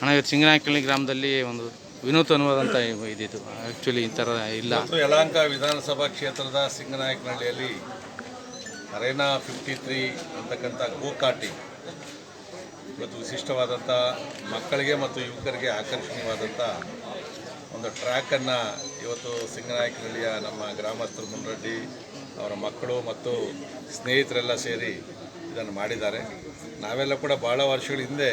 ಅಣ್ಣ, ಇವತ್ತು ಗ್ರಾಮದಲ್ಲಿ ಒಂದು ವಿನೂತನವಾದಂಥ ಇದಿತ್ತು. ಆ್ಯಕ್ಚುಲಿ ಈ ಥರ ಇಲ್ಲ. ಯಲಹಂಕ ವಿಧಾನಸಭಾ ಕ್ಷೇತ್ರದ ಸಿಂಗನಾಯಕನಹಳ್ಳಿಯಲ್ಲಿ ಅರೇನಾ ಫಿಫ್ಟಿ ತ್ರೀ ಅಂತಕ್ಕಂಥ ಗೋಕಾಟಿ, ಇವತ್ತು ವಿಶಿಷ್ಟವಾದಂಥ ಮಕ್ಕಳಿಗೆ ಮತ್ತು ಯುವಕರಿಗೆ ಆಕರ್ಷಣೀಯವಾದಂಥ ಒಂದು ಟ್ರ್ಯಾಕನ್ನು ಇವತ್ತು ಸಿಂಗನಾಯಕನಹಳ್ಳಿಯ ನಮ್ಮ ಗ್ರಾಮಸ್ಥರು ಮುನ್ರೆಡ್ಡಿ ಅವರ ಮಕ್ಕಳು ಮತ್ತು ಸ್ನೇಹಿತರೆಲ್ಲ ಸೇರಿ ಇದನ್ನು ಮಾಡಿದ್ದಾರೆ. ನಾವೆಲ್ಲ ಕೂಡ ಭಾಳ ವರ್ಷಗಳ ಹಿಂದೆ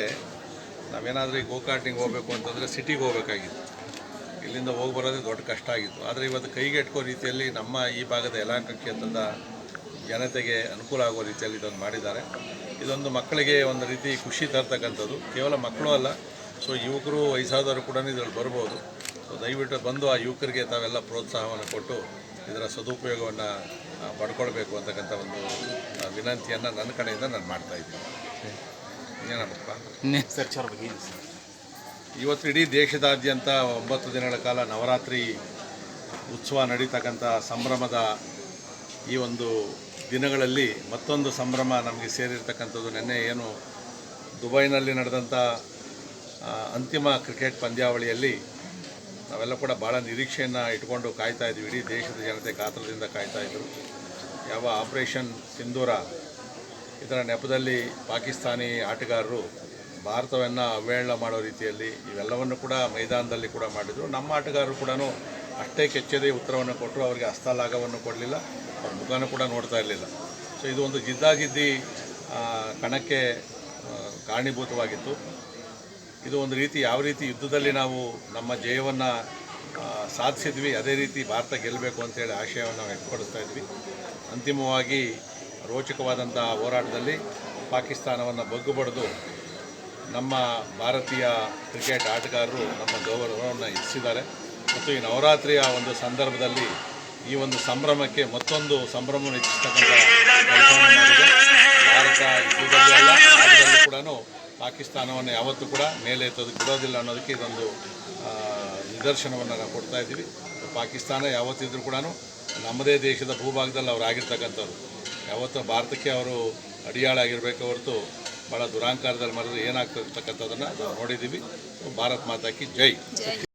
ನಾವೇನಾದರೂ ಈ ಗೋಕಾರ್ಟಿಂಗ್ ಹೋಗಬೇಕು ಅಂತಂದರೆ ಸಿಟಿಗೆ ಹೋಗಬೇಕಾಗಿತ್ತು. ಇಲ್ಲಿಂದ ಹೋಗಿ ಬರೋದೇ ದೊಡ್ಡ ಕಷ್ಟ ಆಗಿತ್ತು. ಆದರೆ ಇವತ್ತು ಕೈಗೆಟ್ಕೋ ರೀತಿಯಲ್ಲಿ ನಮ್ಮ ಈ ಭಾಗದ ಯಲಹಂಕ ಕ್ಷೇತ್ರದ ಜನತೆಗೆ ಅನುಕೂಲ ಆಗೋ ರೀತಿಯಲ್ಲಿ ಇದನ್ನು ಮಾಡಿದ್ದಾರೆ. ಇದೊಂದು ಮಕ್ಕಳಿಗೆ ಒಂದು ರೀತಿ ಖುಷಿ ತರ್ತಕ್ಕಂಥದ್ದು. ಕೇವಲ ಮಕ್ಕಳು ಅಲ್ಲ, ಸೊ ಯುವಕರು, ವಯಸ್ಸಾದವರು ಕೂಡ ಇದರಲ್ಲಿ ಬರ್ಬೋದು. ಸೊ ದಯವಿಟ್ಟು ಬಂದು ಆ ಯುವಕರಿಗೆ ತಾವೆಲ್ಲ ಪ್ರೋತ್ಸಾಹವನ್ನು ಕೊಟ್ಟು ಇದರ ಸದುಪಯೋಗವನ್ನು ಪಡ್ಕೊಳ್ಬೇಕು ಅಂತಕ್ಕಂಥ ಒಂದು ವಿನಂತಿಯನ್ನು ನನ್ನ ಕಡೆಯಿಂದ ನಾನು ಮಾಡ್ತಾ ಇದ್ದೀನಿ. ಏನಪ್ಪ ಇವತ್ತು ಇಡೀ ದೇಶದಾದ್ಯಂತ ಒಂಬತ್ತು ದಿನಗಳ ಕಾಲ ನವರಾತ್ರಿ ಉತ್ಸವ ನಡೀತಕ್ಕಂಥ ಸಂಭ್ರಮದ ಈ ಒಂದು ದಿನಗಳಲ್ಲಿ ಮತ್ತೊಂದು ಸಂಭ್ರಮ ನಮಗೆ ಸೇರಿರ್ತಕ್ಕಂಥದ್ದು. ನಿನ್ನೆ ಏನು ದುಬೈನಲ್ಲಿ ನಡೆದಂಥ ಅಂತಿಮ ಕ್ರಿಕೆಟ್ ಪಂದ್ಯಾವಳಿಯಲ್ಲಿ ನಾವೆಲ್ಲ ಕೂಡ ಭಾಳ ನಿರೀಕ್ಷೆಯನ್ನು ಇಟ್ಕೊಂಡು ಕಾಯ್ತಾ ಇದ್ವಿ. ಇಡೀ ದೇಶದ ಜನತೆ ಕಾತರದಿಂದ ಕಾಯ್ತಾ ಇದ್ದರು ಯಾವ ಆಪರೇಷನ್ ಸಿಂಧೂರ ಇದರ ನೆಪದಲ್ಲಿ ಪಾಕಿಸ್ತಾನಿ ಆಟಗಾರರು ಭಾರತವನ್ನು ಅವಹೇಳನ ಮಾಡೋ ರೀತಿಯಲ್ಲಿ ಇವೆಲ್ಲವನ್ನು ಕೂಡ ಮೈದಾನದಲ್ಲಿ ಕೂಡ ಮಾಡಿದರು. ನಮ್ಮ ಆಟಗಾರರು ಕೂಡ ಅಷ್ಟೇ ಕೆಚ್ಚದೇ ಉತ್ತರವನ್ನು ಕೊಟ್ಟರು. ಅವರಿಗೆ ಹಸ್ತಲಾಘವನ್ನು ಕೊಡಲಿಲ್ಲ. ಅವ್ರ ಮುಖನೂ ಕೂಡ ನೋಡ್ತಾ ಇರಲಿಲ್ಲ. ಸೊ ಇದು ಒಂದು ಜಿದ್ದಾಗಿದ್ದಿ ಕಣಕ್ಕೆ ಕಾರಣೀಭೂತವಾಗಿತ್ತು. ಇದು ಒಂದು ರೀತಿ ಯಾವ ರೀತಿ ಯುದ್ಧದಲ್ಲಿ ನಾವು ನಮ್ಮ ಜಯವನ್ನು ಸಾಧಿಸಿದ್ವಿ, ಅದೇ ರೀತಿ ಭಾರತ ಗೆಲ್ಲಬೇಕು ಅಂತೇಳಿ ಆಶಯವನ್ನು ನಾವು ವ್ಯಕ್ತಪಡಿಸ್ತಾ ಇದ್ವಿ. ಅಂತಿಮವಾಗಿ ರೋಚಕವಾದಂಥ ಹೋರಾಟದಲ್ಲಿ ಪಾಕಿಸ್ತಾನವನ್ನು ಬಗ್ಗು ಬಡಿದು ನಮ್ಮ ಭಾರತೀಯ ಕ್ರಿಕೆಟ್ ಆಟಗಾರರು ನಮ್ಮ ಗೌರವವನ್ನು ಹೆಚ್ಚಿಸಿದ್ದಾರೆ ಮತ್ತು ಈ ನವರಾತ್ರಿಯ ಒಂದು ಸಂದರ್ಭದಲ್ಲಿ ಈ ಒಂದು ಸಂಭ್ರಮಕ್ಕೆ ಮತ್ತೊಂದು ಸಂಭ್ರಮವನ್ನು ಹೆಚ್ಚಿಸ್ತಕ್ಕಂಥ ಭಾರತ ಕೂಡ ಪಾಕಿಸ್ತಾನವನ್ನು ಯಾವತ್ತೂ ಕೂಡ ಮೇಲೆ ಎತ್ತೋದಕ್ಕೆ ಬಿಡೋದಿಲ್ಲ ಅನ್ನೋದಕ್ಕೆ ಇದೊಂದು ನಿದರ್ಶನವನ್ನು ನಾವು ಕೊಡ್ತಾ ಇದ್ದೀವಿ. ಪಾಕಿಸ್ತಾನ ಯಾವತ್ತಿದ್ರೂ ಕೂಡ ನಮ್ಮದೇ ದೇಶದ ಭೂಭಾಗದಲ್ಲಿ ಅವ್ರು ಆಗಿರ್ತಕ್ಕಂಥವ್ರು. ಯಾವತ್ತೂ ಭಾರತಕ್ಕೆ ಅವರು ಅಡಿಯಾಳಾಗಿರಬೇಕು ಹೊರತು ಭಾಳ ದುರಾಂಕಾರದಲ್ಲಿ ಮರೆದು ಏನಾಗ್ತಕ್ಕಂಥದ್ದನ್ನು ನಾವು ನೋಡಿದ್ದೀವಿ. ಭಾರತ್ ಮಾತಾಕಿ ಜೈ.